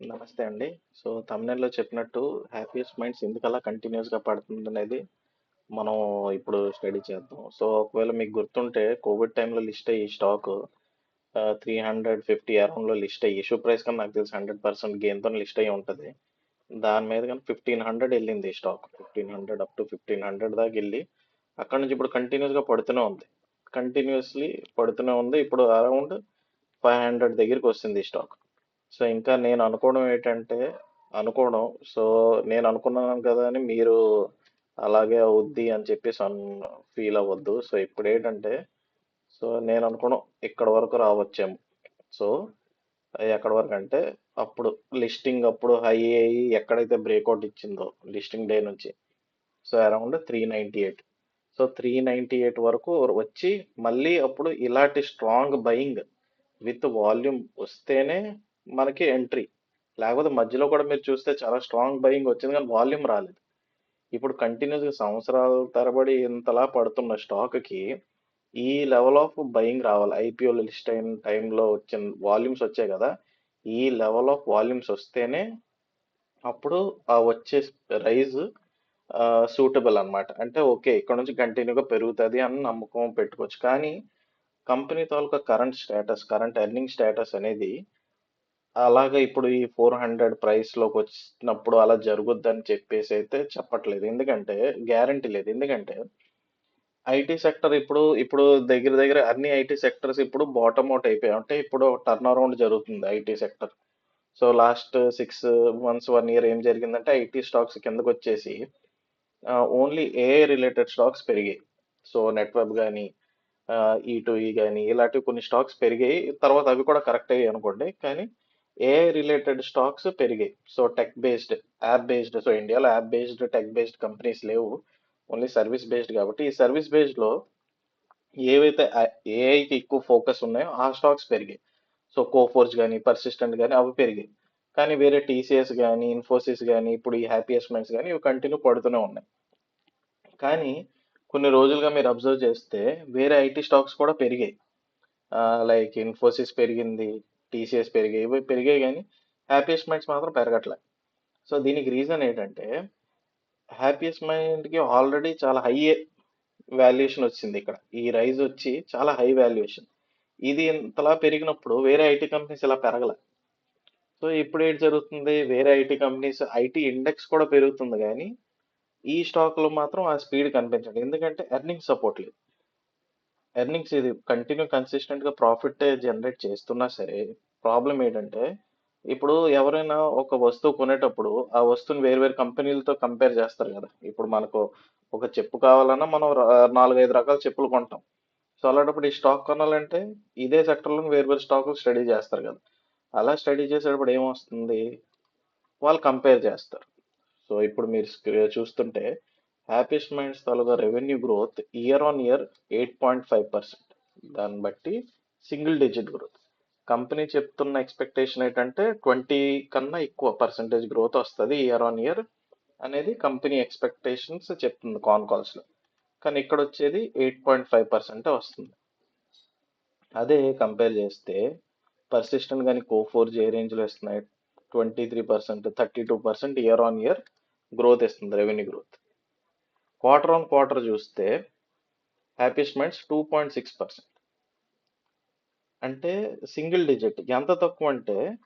నమస్తే అండి. సో, తమిళనాడులో చెప్పినట్టు హ్యాపీయెస్ట్ మైండ్స్ ఎందుకలా పడుతుంది అనేది మనం ఇప్పుడు స్టడీ చేద్దాం. సో, ఒకవేళ మీకు గుర్తుంటే కోవిడ్ టైంలో లిస్ట్ అయ్యి స్టాకు ఆహ్, 350 అరౌండ్‌లో లిస్ట్ అయ్యి ఇష్యూ ప్రైస్ కన్నా నాకు తెలిసి హండ్రెడ్ పర్సెంట్ గేమ్తో లిస్ట్ అయ్యి ఉంటుంది దాని మీద గాని 1500 ఎళ్ళింది ఈ స్టాక్. 1500 అప్ టు 1500 దాకెళ్ళి అక్కడి నుంచి ఇప్పుడు కంటిన్యూస్గా పడుతూనే ఉంది. కంటిన్యూయస్‌లీ పడుతూనే ఉంది. ఇప్పుడు అరౌండ్ ఫైవ్ హండ్రెడ్ దగ్గరికి వస్తుంది ఈ స్టాక్. సో, ఇంకా నేను అనుకోవడం ఏంటంటే అనుకోవడం సో, నేను అనుకున్నాను కదా అని మీరు అలాగే అవుద్ది అని చెప్పేసి అన్ ఫీల్ అవ్వద్దు. సో, ఇప్పుడు ఏంటంటే సో, నేను అనుకోవడం ఇక్కడ వరకు రావచ్చేమో. సో, ఎక్కడి అంటే అప్పుడు లిస్టింగ్ అప్పుడు హై అయ్యి ఎక్కడైతే బ్రేక్అవుట్ ఇచ్చిందో లిస్టింగ్ డే నుంచి. సో, అరౌండ్ 398 సో, 398 వరకు వచ్చి మళ్ళీ అప్పుడు ఇలాంటి స్ట్రాంగ్ బయింగ్ విత్ వాల్యూమ్ వస్తేనే మనకి ఎంట్రీ. లేకపోతే మధ్యలో కూడా మీరు చూస్తే చాలా స్ట్రాంగ్ బయింగ్ వచ్చింది కానీ వాల్యూమ్ రాలేదు. ఇప్పుడు కంటిన్యూస్గా సంవత్సరాల తరబడి ఇంతలా పడుతున్న స్టాక్‌కి ఈ లెవెల్ ఆఫ్ బయింగ్ రావాలి. ఐపీఓలో లిస్ట్ అయిన టైంలో వచ్చిన వాల్యూమ్స్ వచ్చాయి కదా! ఈ లెవెల్ ఆఫ్ వాల్యూమ్స్ వస్తేనే అప్పుడు ఆ వచ్చే రైజ్ సూటబుల్ అన్నమాట. అంటే ఓకే. ఇక్కడ నుంచి కంటిన్యూ‌గా పెరుగుతుంది అని నమ్మకం పెట్టుకోవచ్చు. కానీ కంపెనీ తాలూకా current status, current earning status అనేది అలాగా ఇప్పుడు ఈ ఫోర్ హండ్రెడ్ ప్రైస్లోకి వచ్చినప్పుడు అలా జరుగుద్దని చెప్పేసి అయితే చెప్పట్లేదు. ఎందుకంటే గ్యారంటీ లేదు. ఎందుకంటే ఐటీ సెక్టర్ ఇప్పుడు ఇప్పుడు దగ్గర దగ్గర అన్ని ఐటీ సెక్టర్స్ ఇప్పుడు బాటమ్ ఔట్ అయిపోయాయి. అంటే ఇప్పుడు టర్న్ అరౌండ్ జరుగుతుంది IT sector. So, last 6 months, 1 year ఏం జరిగిందంటే ఐటీ స్టాక్స్ కిందకొచ్చేసి ah, only AI related stocks పెరిగాయి. సో, నెట్వర్క్ కానీ గాని ఆహ్, ఈ2ఈ గాని ఇలాంటివి కొన్ని స్టాక్స్ పెరిగాయి. తర్వాత అవి కూడా కరెక్ట్ అయ్యాయి అనుకోండి. కానీ ఏఐ రిలేటెడ్ స్టాక్స్ పెరిగాయి. So, tech based, app based so, ఇండియాలో app based, tech based companies లేవు. ఓన్లీ సర్వీస్ బేస్డ్ కాబట్టి ఈ సర్వీస్ బేస్డ్‌లో ఏవైతే ఏఐకి ఎక్కువ ఫోకస్ ఉన్నాయో ఆ స్టాక్స్ పెరిగాయి. సో, కోఫోర్స్ కానీ పర్సిస్టెంట్ కానీ అవి పెరిగాయి. కానీ వేరే టీసీఎస్ కానీ ఇన్ఫోసిస్ కానీ ఇప్పుడు ఈ హ్యాపీయెస్ట్ మైండ్స్ కానీ ఇవి కంటిన్యూ పడుతూనే ఉన్నాయి. కానీ కొన్ని రోజులుగా మీరు అబ్జర్వ్ చేస్తే వేరే ఐటీ స్టాక్స్ కూడా పెరిగాయి. లైక్ ఇన్ఫోసిస్ పెరిగింది, టీసీఎస్ పెరిగాయి. ఇవి పెరిగాయి కానీ హ్యాపీయెస్ట్ మైండ్స్ మాత్రం పెరగట్లే. సో, దీనికి రీజన్ ఏంటంటే హ్యాపీయెస్ట్ మైండ్‌కి ఆల్రెడీ చాలా హై వాల్యుయేషన్ వచ్చింది ఇక్కడ. ఈ రైజ్ వచ్చి చాలా హై వాల్యుయేషన్. ఇది ఇంతలా పెరిగినప్పుడు వేరే ఐటీ కంపెనీస్ ఇలా పెరగలే. సో, ఇప్పుడు ఏంటి జరుగుతుంది వేరే ఐటీ కంపెనీస్ ఐటీ ఇండెక్స్ కూడా పెరుగుతుంది కానీ ఈ స్టాక్‌లో మాత్రం ఆ స్పీడ్ కనిపించండి ఎందుకంటే ఎర్నింగ్ సపోర్ట్ లేదు. ఎర్నింగ్స్ ఇది కంటిన్యూ కన్సిస్టెంట్‌గా ప్రాఫిట్టే జనరేట్ చేస్తున్నా సరే ప్రాబ్లం ఏంటంటే ఇప్పుడు ఎవరైనా ఒక వస్తువు కొనేటప్పుడు ఆ వస్తువుని వేరు వేరు కంపెనీలతో కంపేర్ చేస్తారు కదా! ఇప్పుడు మనకు ఒక చెప్పు కావాలన్నా మనం ర 4, 5 రకాల చెప్పులు కొంటాం. సో, అలాంటప్పుడు ఈ స్టాక్ కొనాలంటే ఇదే సెక్టర్లో వేరు వేరు స్టాకులు స్టడీ చేస్తారు కదా! అలా స్టడీ చేసేటప్పుడు ఏమొస్తుంది? వాళ్ళు కంపేర్ చేస్తారు. సో, ఇప్పుడు మీరు స్క్రీ చూస్తుంటే happiest minds taluka revenue growth year on year 8.5% దాన్ని బట్టి సింగిల్ డిజిట్ గ్రోత్. కంపెనీ చెప్తున్న ఎక్స్‌పెక్టేషన్ ఏంటంటే 20 కన్నా ఎక్కువ పర్సెంటేజ్ గ్రోత్ వస్తుంది ఇయర్ ఆన్ ఇయర్ అనేది కంపెనీ ఎక్స్‌పెక్టేషన్స్ చెప్తుంది కాన్ కాల్స్‌లో. కానీ ఇక్కడొచ్చేది 8.5% వస్తుంది. అదే కంపేర్ చేస్తే పర్సిస్టెంట్ కానీ కో ఫోర్ ఏ రేంజ్‌లో ఇస్తున్నాయి 23%, 32% ఇయర్ ఆన్ ఇయర్ గ్రోత్ ఇస్తుంది revenue growth. Quarter on quarter చూస్తే happiest minds two point six percent అంటే సింగిల్ డిజిట్. ఎంత తక్కువ అంటే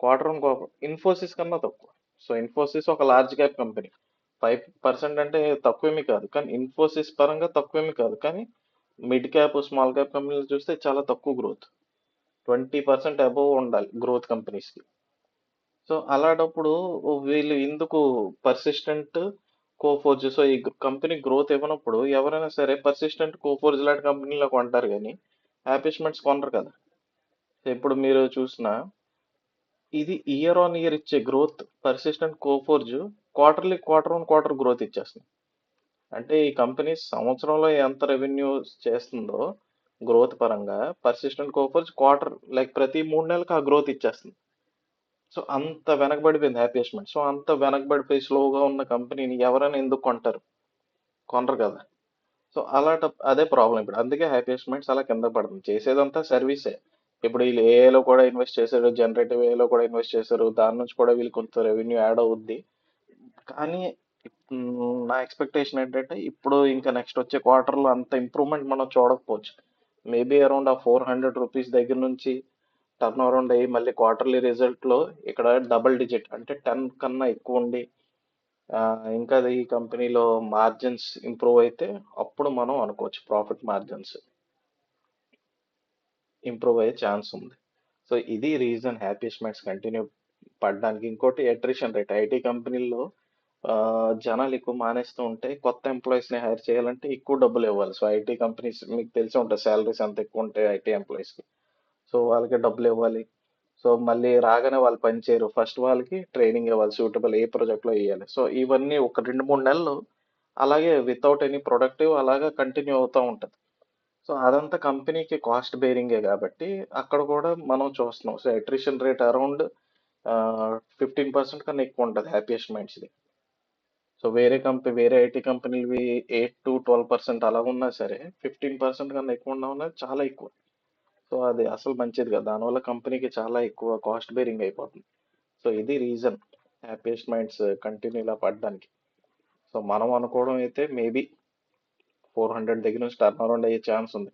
క్వార్టర్ ఆన్ క్వార్టర్ ఇన్ఫోసిస్ కన్నా తక్కువ. సో, ఇన్ఫోసిస్ ఒక large cap company. Five percent అంటే తక్కువేమీ కాదు. కానీ ఇన్ఫోసిస్ పరంగా తక్కువేమీ కాదు. కానీ మిడ్ క్యాప్, స్మాల్ క్యాప్ కంపెనీలు చూస్తే చాలా తక్కువ గ్రోత్. 20% అబోవ్ ఉండాలి గ్రోత్ కంపెనీస్‌కి. సో, అలాంటప్పుడు వీళ్ళు ఎందుకు పర్సిస్టెంట్, కోఫోర్జ్ సో, ఈ కంపెనీ గ్రోత్ ఇవ్వనప్పుడు ఎవరైనా సరే పర్సిస్టెంట్, కోఫోర్జ్ లాంటి కంపెనీలో కొంటారు కానీ యాపిష్మెంట్స్ కొనరు కదా! ఇప్పుడు మీరు చూసినా ఇది ఇయర్ ఆన్ ఇయర్ ఇచ్చే growth Persistent, Coforge quarterly quarter on quarter growth ఇచ్చేస్తుంది. అంటే ఈ కంపెనీ సంవత్సరంలో ఎంత రెవెన్యూ చేస్తుందో గ్రోత్ పరంగా పర్సిస్టెంట్, కోఫోర్జ్ క్వార్టర్ లైక్ ప్రతి మూడు నెలలకు ఆ గ్రోత్ ఇచ్చేస్తుంది. సో, అంత వెనకబడిపోయింది హ్యాపీస్మెంట్ సో, అంత వెనకబడిపోయి స్లోగా ఉన్న కంపెనీని ఎవరైనా ఎందుకు కొంటారు? కొనరు కదా! సో, అలాంట అదే ప్రాబ్లమ్ ఇప్పుడు. అందుకే హ్యాపీస్మెంట్స్ అలా కింద పడుతుంది. చేసేదంతా సర్వీసే. ఇప్పుడు వీళ్ళు ఏఏలో కూడా ఇన్వెస్ట్ చేశారు జనరేటివ్ ఏలో కూడా ఇన్వెస్ట్ చేశారు దాని నుంచి కూడా వీళ్ళు కొంత రెవెన్యూ యాడ్ అవుద్ది కానీ నా ఎక్స్పెక్టేషన్ ఏంటంటే ఇప్పుడు ఇంకా నెక్స్ట్ వచ్చే క్వార్టర్లో అంత ఇంప్రూవ్మెంట్ మనం చూడకపోవచ్చు మేబీ అరౌండ్ ఆ ఫోర్ హండ్రెడ్ రూపీస్ దగ్గర నుంచి టర్న్ అరౌండ్ అయ్యి మళ్ళీ క్వార్టర్లీ రిజల్ట్లో ఇక్కడ డబుల్ డిజిట్ అంటే టెన్ కన్నా ఎక్కువ ఉండి ఇంకా అది ఈ కంపెనీలో మార్జిన్స్ ఇంప్రూవ్ అయితే అప్పుడు మనం అనుకోవచ్చు ప్రాఫిట్ మార్జిన్స్ ఇంప్రూవ్ అయ్యే ఛాన్స్ ఉంది. సో ఇది రీజన్ హ్యాపీస్మెంట్స్ కంటిన్యూ పడడానికి. ఇంకోటి అట్రిషన్ రేట్. ఐటీ కంపెనీల్లో జనాలు ఎక్కువ మానేస్తూ ఉంటే కొత్త ఎంప్లాయీస్ని హైర్ చేయాలంటే ఎక్కువ డబ్బులు ఇవ్వాలి. సో ఐటీ కంపెనీస్ మీకు తెలిసి ఉంటాయి శాలరీస్ ఎంత ఎక్కువ ఉంటాయి ఐటీ ఎంప్లాయీస్కి. సో వాళ్ళకి డబ్బులు ఇవ్వాలి. సో మళ్ళీ రాగానే వాళ్ళు పని చేయరు. ఫస్ట్ వాళ్ళకి ట్రైనింగ్ ఇవ్వాలి సూటబుల్ ఏ ప్రాజెక్ట్లో వేయాలి సో ఇవన్నీ ఒక రెండు మూడు నెలలు అలాగే వితౌట్ ఎనీ ప్రొడక్టివ్ అలాగా కంటిన్యూ అవుతూ ఉంటుంది. సో అదంతా కంపెనీకి కాస్ట్ బేరింగే కాబట్టి అక్కడ కూడా మనం చూస్తున్నాం. So attrition rate around fifteen percent కన్నా ఎక్కువ ఉంటుంది హ్యాపీయెస్ట్ మైండ్స్ది సో వేరే కంపెనీ వేరే ఐటీ కంపెనీవి ఎయిట్ టు ట్వెల్వ్ పర్సెంట్ అలా ఉన్నా సరే ఫిఫ్టీన్ పర్సెంట్ కన్నా ఎక్కువ ఉన్నా ఉన్నది చాలా ఎక్కువ. సో అది అసలు మంచిది కదా. దానివల్ల కంపెనీకి చాలా ఎక్కువ కాస్ట్ బేరింగ్ అయిపోతుంది. సో ఇది రీజన్. హ్యాపీయెస్ట్ మైండ్స్ కంటిన్యూ ఇలా పడడానికి. సో మనం అనుకోవడం అయితే మేబీ ఫోర్ హండ్రెడ్ దగ్గర నుంచి టర్న్ అరౌండ్ అయ్యే ఛాన్స్ ఉంది.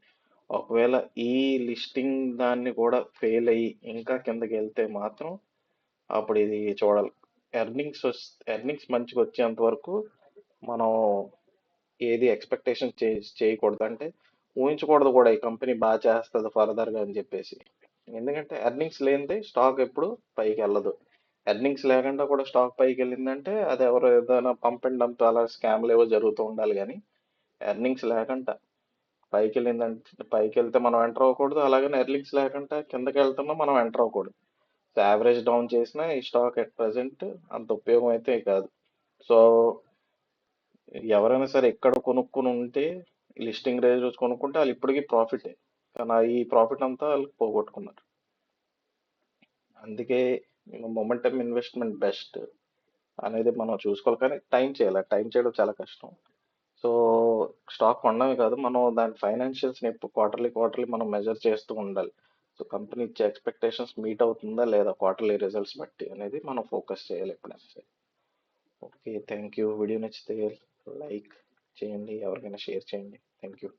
ఒకవేళ ఈ లిస్టింగ్ దాన్ని కూడా ఫెయిల్ అయ్యి ఇంకా కిందకి వెళ్తే మాత్రం అప్పుడు ఇది చూడాలి. ఎర్నింగ్స్ ఎర్నింగ్స్ మంచిగా వచ్చేంత వరకు మనం ఏది ఎక్స్పెక్టేషన్ చే చేయకూడదు. అంటే ఊహించకూడదు కూడా ఈ కంపెనీ బాగా చేస్తుంది ఫర్దర్గా అని చెప్పేసి. ఎందుకంటే ఎర్నింగ్స్ లేనిదే స్టాక్ ఎప్పుడు పైకి వెళ్ళదు ఎర్నింగ్స్ లేకుండా కూడా స్టాక్ పైకి వెళ్ళిందంటే అది ఎవరు ఏదైనా పంప్ అండ్ డంప్ అలా స్కామ్లు ఏవో జరుగుతూ ఉండాలి కానీ ఎర్నింగ్స్ లేకుండా పైకి వెళ్ళిందంటే పైకి వెళ్తే మనం ఎంటర్ అవ్వకూడదు. అలాగే ఎర్నింగ్స్ లేకుండా కిందకి వెళ్తున్నా మనం ఎంటర్ అవ్వకూడదు. సో యావరేజ్ డౌన్ చేసినా ఈ స్టాక్ ఎట్ ప్రజెంట్ అంత ఉపయోగం అయితే కాదు. సో ఎవరైనా సరే ఎక్కడ కొనుక్కుని ఉంటే లిస్టింగ్ రేజ్ రోజు కొనుక్కుంటే వాళ్ళు ఇప్పటికీ ప్రాఫిటే కానీ ఈ ప్రాఫిట్ అంతా వాళ్ళు పోగొట్టుకున్నారు. అందుకే మొమెంటమ్ ఇన్వెస్ట్మెంట్ బెస్ట్ అనేది మనం చూసుకోవాలి. కానీ టైం చేయాలి. టైం చేయడం చాలా కష్టం. సో స్టాక్ కొనడమే కాదు మనం దాని ఫైనాన్షియల్స్ని ఎప్పుడు క్వార్టర్లీ క్వార్టర్లీ మనం మెజర్ చేస్తూ ఉండాలి. సో కంపెనీ ఇచ్చే ఎక్స్పెక్టేషన్స్ మీట్ అవుతుందా లేదా క్వార్టర్లీ రిజల్ట్స్ బట్టి అనేది మనం ఫోకస్ చేయాలి ఎప్పుడైనా సరే. ఓకే థ్యాంక్ యూ వీడియో నచ్చితే లైక్ చేయండి. ఎవరికైనా షేర్ చేయండి. Thank you